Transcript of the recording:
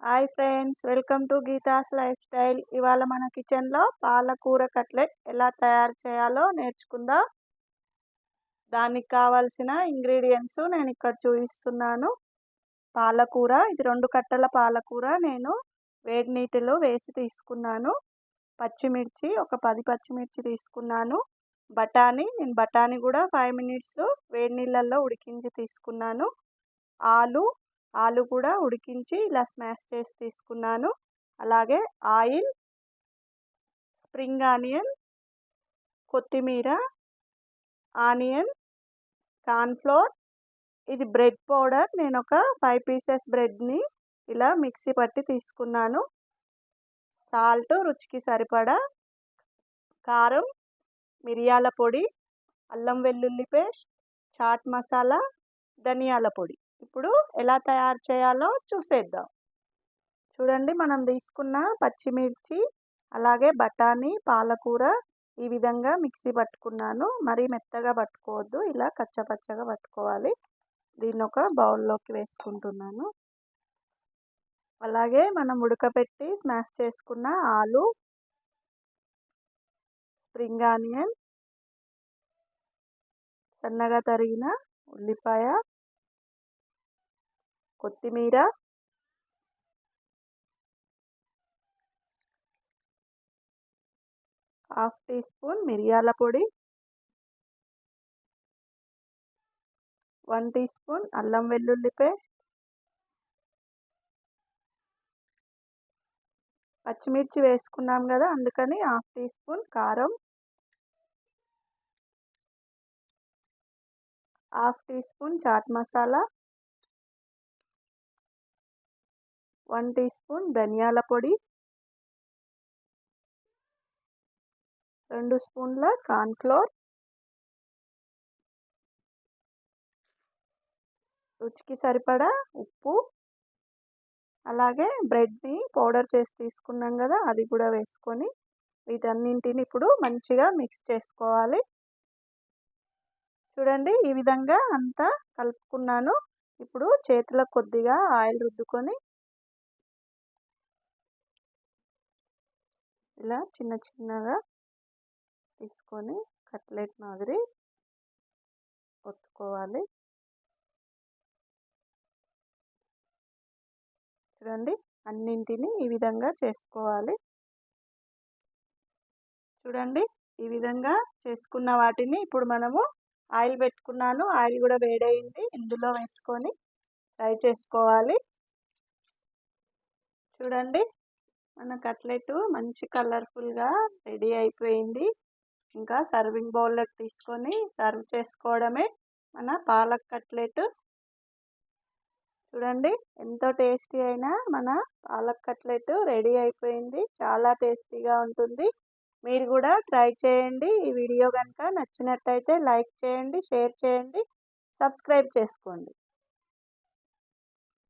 Hi friends welcome to Geetha's lifestyle. ఇవాళ మన కిచెన్లో పాలకూర కట్లెట్ ఎలా తయారు చేయాలో నేర్చుకుందాం. దానికి కావాల్సిన ఇంగ్రీడియంట్స్ నేను ఇక్కడ చూపిస్తున్నాను. పాలకూర ఇది రెండు కట్టల పాలకూర నేను వేడి నీటిలో వేసి తీసుకున్నాను. పచ్చిమిర్చి ఒక పది పచ్చిమిర్చి తీసుకున్నాను. బఠానీ నేను బఠానీ కూడా ఫైవ్ మినిట్స్ వేడి నీళ్ళల్లో ఉడికించి తీసుకున్నాను. ఆలు ఆలు కూడా ఉడికించి ఇలా స్మాష్ చేసి తీసుకున్నాను. అలాగే ఆయిల్ స్ప్రింగ్ ఆనియన్ కొత్తిమీర ఆనియన్ కార్న్ఫ్లోర్ ఇది బ్రెడ్ పౌడర్. నేను ఒక ఫైవ్ పీసెస్ బ్రెడ్ని ఇలా మిక్సీ పట్టి తీసుకున్నాను. సాల్ట్ రుచికి సరిపడా కారం మిరియాల పొడి అల్లం వెల్లుల్లి పేస్ట్ చాట్ మసాలా ధనియాల పొడి. ఇప్పుడు ఎలా తయారు చేయాలో చూసేద్దాం. చూడండి మనం తీసుకున్న పచ్చిమిర్చి అలాగే బఠానీ పాలకూర ఈ విధంగా మిక్సీ పట్టుకున్నాను. మరీ మెత్తగా పట్టుకోవద్దు ఇలా కచ్చపచ్చగా పట్టుకోవాలి. దీన్ని ఒక బౌల్లోకి వేసుకుంటున్నాను. అలాగే మనం ఉడకపెట్టి స్మాష్ చేసుకున్న ఆలు స్ప్రింగ్ ఆనియన్ సన్నగా తరిగిన ఉల్లిపాయ కొత్తిమీర హాఫ్ టీ స్పూన్ మిరియాల పొడి వన్ టీ స్పూన్ అల్లం వెల్లుల్లి పేస్ట్ పచ్చిమిర్చి వేసుకున్నాం కదా అందుకని హాఫ్ టీ స్పూన్ కారం half teaspoon chaat masala one teaspoon ధనియాల పొడి రెండు స్పూన్ల కార్న్ఫ్లోర్ రుచికి సరిపడా ఉప్పు అలాగే బ్రెడ్ని పౌడర్ చేసి తీసుకున్నాం కదా అది కూడా వేసుకొని వీటన్నింటిని ఇప్పుడు మంచిగా మిక్స్ చేసుకోవాలి. చూడండి ఈ విధంగా అంతా కలుపుకున్నాను. ఇప్పుడు చేతుల కొద్దిగా ఆయిల్ రుద్దుకొని ఇలా చిన్న చిన్నగా తీసుకొని కట్లెట్ మాదిరి ఒత్తుకోవాలి. చూడండి అన్నింటినీ ఈ విధంగా చేసుకోవాలి. చూడండి ఈ విధంగా చేసుకున్న వాటిని ఇప్పుడు మనము ఆయిల్ పెట్టుకున్నాను ఆయిల్ కూడా వేడైంది ఇందులో వేసుకొని ఫ్రై చేసుకోవాలి. చూడండి మన కట్లెట్ మంచి కలర్ఫుల్గా రెడీ అయిపోయింది. ఇంకా సర్వింగ్ బౌల్లోకి తీసుకొని సర్వ్ చేసుకోవడమే మన పాలక్ కట్లెట్. చూడండి ఎంతో టేస్టీ అయినా మన పాలక్ కట్లెట్ రెడీ అయిపోయింది. చాలా టేస్టీగా ఉంటుంది. మీరు కూడా ట్రై చేయండి. ఈ వీడియో కనుక నచ్చినట్టయితే లైక్ చేయండి షేర్ చేయండి సబ్స్క్రైబ్ చేసుకోండి.